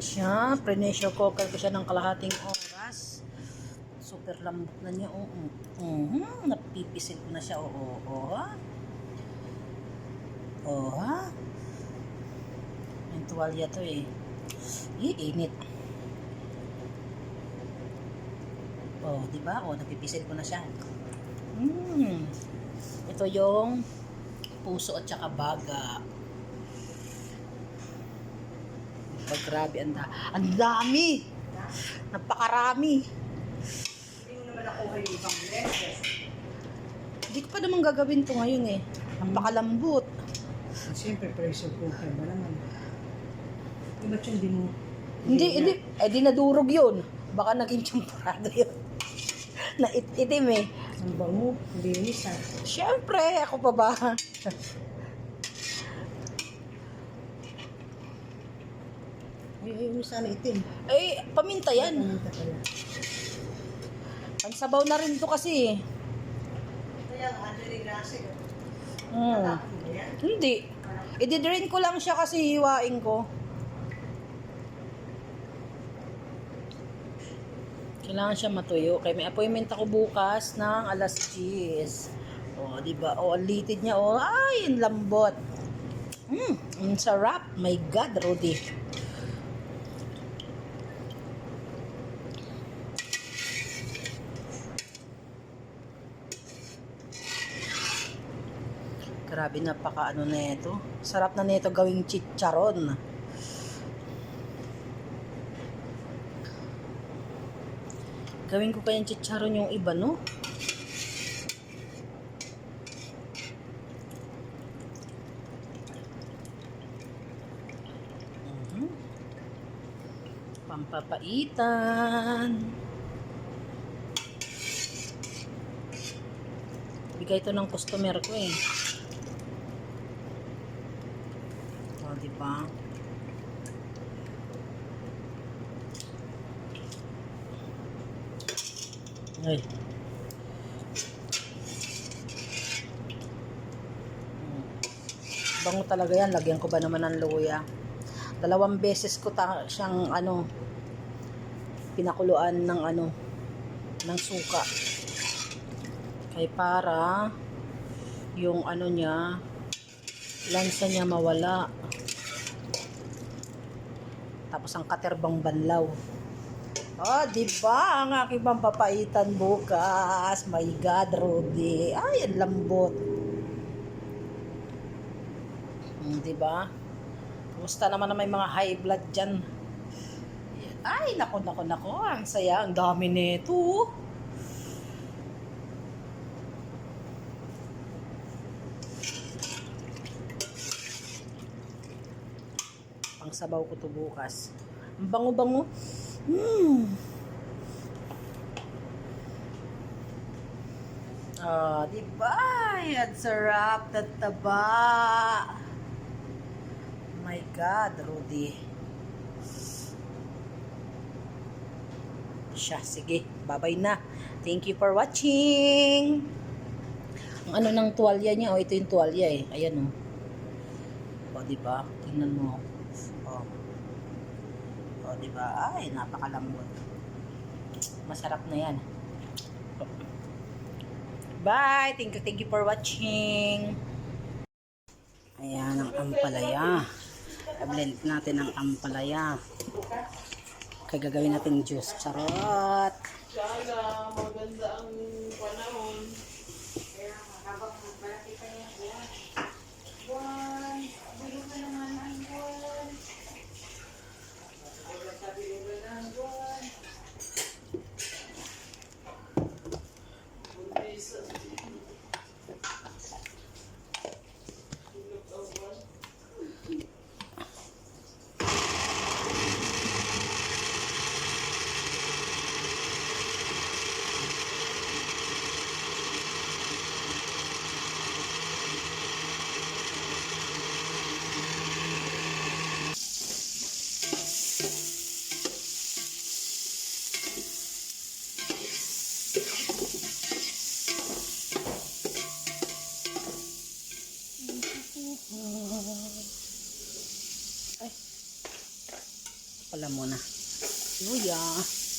siya. Pre-pressure cooker ko siya ng kalahating oras. Super lambot na niya. Oo. Uh Napipisil ko na siya. Oo. Oo. Oo. Yung tuwalya to eh. Iinit. Oh, di ba? Oh, napipisil ko na siya. Mm. Ito yung puso at saka baga. Pag grabe, ang, da- ang dami! Napakarami! Hindi mo naman nakuha yung ibang beses. Hindi ko pa naman gagawin to ngayon eh. Napakalambot. Siyempre, pressure cooker ba naman? Di ba't yung di mo... Hindi, hindi. Eh, di nadurog yun. Baka naging champurado yun. Nait-itim eh. Ang bango, linis ah. Siyempre, ako pa ba? Ay, ay, mo sana itim. Eh, paminta yan. Pumunta pala. Pansabaw na rin to kasi eh. Kaya nga, Angeline Grassi. Hmm. Ayan. Hindi. I-drain ko lang siya kasi hiwain ko. Kailangan siya matuyo. Kaya may appointment ako bukas ng alas 10. O, di ba? O, ang litid niya. O, ay, ang lambot. Mm, ang sarap. My God, Rudy. Grabe, napaka ano na ito. Sarap na nito gawing chicharon. Gawin ko kayang chicharon yung iba, no? Mhm. Pampapaitan. Bigay ito ng customer ko eh. O, di ba? Ay. Bango talaga yan. Lagyan ko ba naman ng luya? Dalawang beses ko ta siyang ano pinakuluan ng ano ng suka. Kay para yung ano niya lansa niya mawala. Tapos ang katerbang banlaw. Ah, di ba? Ang aking pampapaitan bukas. My God, Rudy. Ay, ang lambot. Hmm, di ba? Kumusta naman na may mga high blood dyan? Ay, nako, nako, nako. Ang saya. Ang dami nito. Pang sabaw ko to bukas. Ang bango-bango. Hmm. Ah, di ba? Yan sarap na taba. My God, Rudy. Siya, sige. Bye-bye na. Thank you for watching. Ang ano ng tuwalya niya, oh, ito yung tuwalya eh. Ayan oh. O, di ba? Tingnan mo. Oh. O, di ba? Ay, napakalambot. Masarap na yan. Bye! Thank you, thank you for watching. Ayan ang ampalaya. I-blend natin ang ampalaya. Kaya gagawin natin juice. Charot! Sana maganda ang Luya. Ayan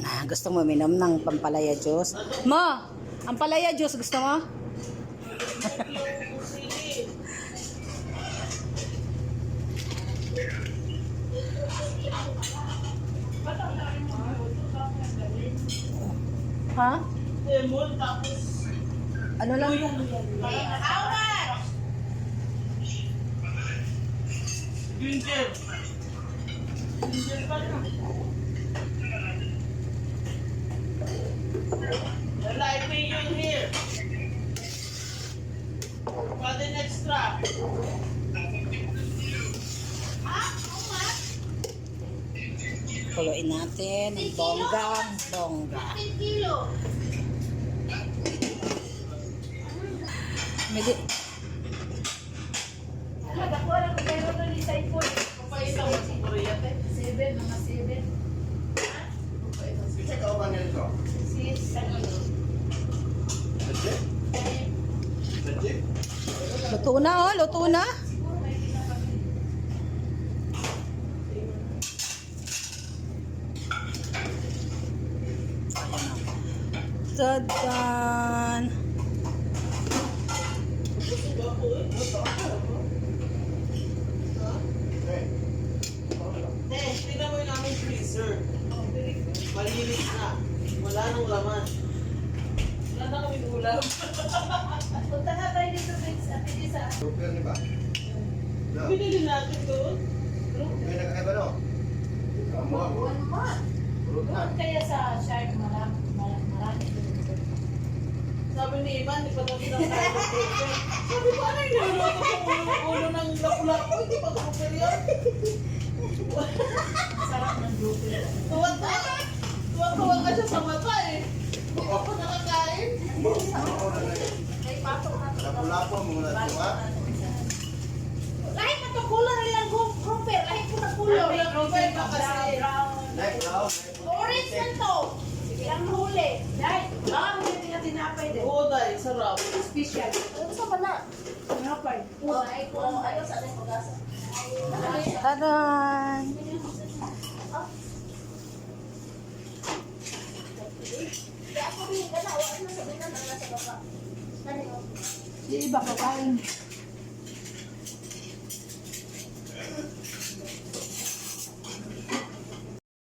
na. Gusto mo minom ng pampalaya juice? Mo! Ang palaya juice gusto mo? Yung sili. Ha? Lemon, tapos Ano lang? ginger. Ginger pa na. Kuluin natin. Ang bongga. Bongga. Te. Luto na oh. Luto na. Tadan. Te, tingnan mo yung aming freezer. Malinis na. Wala nang laman. Wala na kami ulam. Super ni ba? No. Binili natin doon. May nagkaiba no? Ako. Purot na. Kaya sa shark marami. Sabi ni Iman, di pa pinakain ng super. Sabi ko, ano yung niluluto ko ulo, ulo ng lapu-lapu? Hindi pa super yan. Sarap ng grupo. Tuwa-tuwa. siya sa mata eh. Hindi ka pa nakakain. Lapu-lapu muna ito ha. Lahit na to kulor nilang grouper. Lahit ko na kulor. Pa kasi. Next round. Orange na to. Sige ang huli. Dahil, ah, hindi nga tinapay din. Oo, dahil sarap. Special. Ano sa pala? Tinapay. Oo, ay kung ano sa ating pag-asa. Tadan! Di iba kakain.